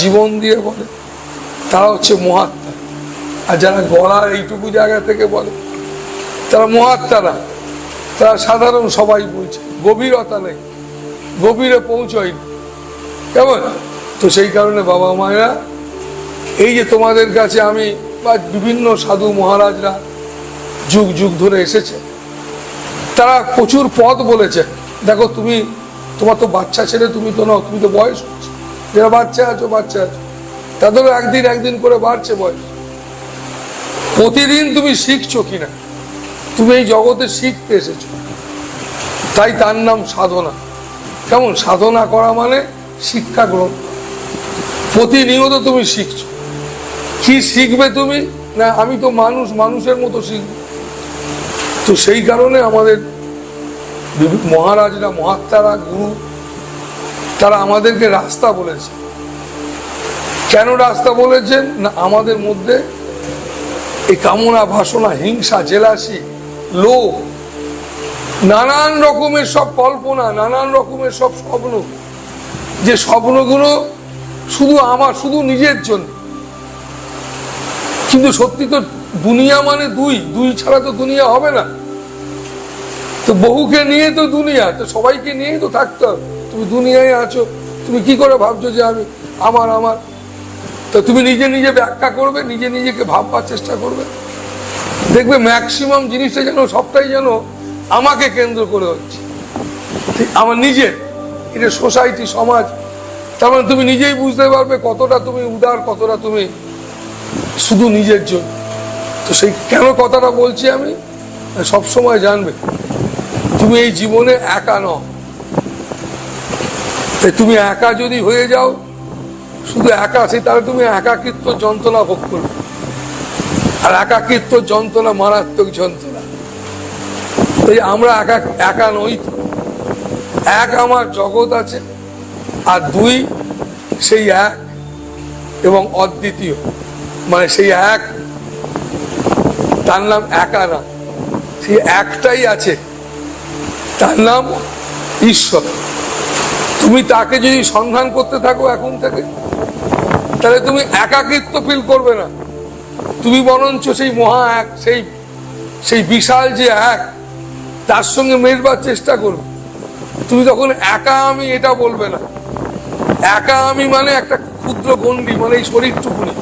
জীবন দিয়ে বলে। তারা হচ্ছে মহাত্মা। আর যারা গলার এইটুকু জায়গা থেকে বলে, তারা মহাত্মারা তারা সাধারণ সবাই বলছে, গভীরতা নেই। গভীরে পৌঁছয়নি। কেমন? তো সেই কারণে বাবা মায়েরা, এই যে তোমাদের কাছে আমি বা বিভিন্ন সাধু মহারাজরা যুগ যুগ ধরে এসেছে, তারা প্রচুর পদ বলেছে। দেখো তুমি, তোমার তো বাচ্চা ছেলে, তুমি তো নাও, তুমি তো বয়স যারা বাচ্চা আছো বাচ্চা আছো। তাদেরও একদিন একদিন করে বাড়ছে বয়স। প্রতিদিন তুমি শিখছো কিনা? তুমি এই জগতে শিখতে এসেছ। তাই তার নাম সাধনা। কেমন? সাধনা করা মানে শিক্ষা গ্রহণ। প্রতিনিয়ত তুমি শিখছো। কি শিখবে তুমি? না, আমি তো মানুষ, মানুষের মতো শিখব। তো সেই কারণে আমাদের মহারাজরা, মহাত্মারা, গুরু তারা আমাদেরকে রাস্তা বলেছে। কেন রাস্তা বলেছেন না, আমাদের মধ্যে এই কামনা বাসনা হিংসা, জেলাসি, লোভ, নানান রকমের সব কল্পনা, নানান রকমের সব স্বপ্ন, যে স্বপ্নগুলো শুধু আমার, শুধু নিজের জন্য। কিন্তু সত্যি তো দুনিয়া মানে দুই দুই ছাড়া তো দুনিয়া হবে না। তো বহুকে নিয়ে তো দুনিয়া, তো সবাইকে নিয়েই তো থাকতে হবে। তুমি দুনিয়ায় আছো, তুমি কি করে ভাবছ যে আমি আমার আমার? তো তুমি নিজে নিজে ব্যাখ্যা করবে, নিজে নিজেকে ভাববার চেষ্টা করবে। দেখবে ম্যাক্সিমাম জিনিসটা যেন সবটাই যেন আমাকে কেন্দ্র করে হচ্ছে। আমার নিজের এটা সোসাইটি সমাজ। তার মানে তুমি নিজেই বুঝতে পারবে কতটা তুমি উদার, কতটা তুমি শুধু নিজের জন্য। তো সেই কেন কথাটা বলছি আমি? সব সময় জানবে, তুমি এই জীবনে একা নও। তুমি একা যদি হয়ে যাও, শুধু একা সেই তাহলে তুমি একাকিত্ব যন্ত্রণা ভোগ করবে। আর একাকিত্ব যন্ত্রণা মারাত্মক যন্ত্রণা। তাই আমরা একা একা নই এক আমার জগৎ আছে, আর দুই সেই এক এবং অদ্বিতীয়। মানে সেই এক, তার নাম একা না। সেই একটাই আছে, তার নাম ঈশ্বর। তুমি তাকে যদি সন্ধান করতে থাকো এখন থেকে, তাহলে তুমি একাকিত্ব ফিল করবে না। তুমি বরঞ্চ সেই মহা এক, সেই সেই বিশাল যে এক, তার সঙ্গে মেশবার চেষ্টা করবে। তুমি তখন একা আমি এটা বলবে না। একা আমি মানে একটা ক্ষুদ্র গণ্ডি মানে এই শরীরটুকুনি।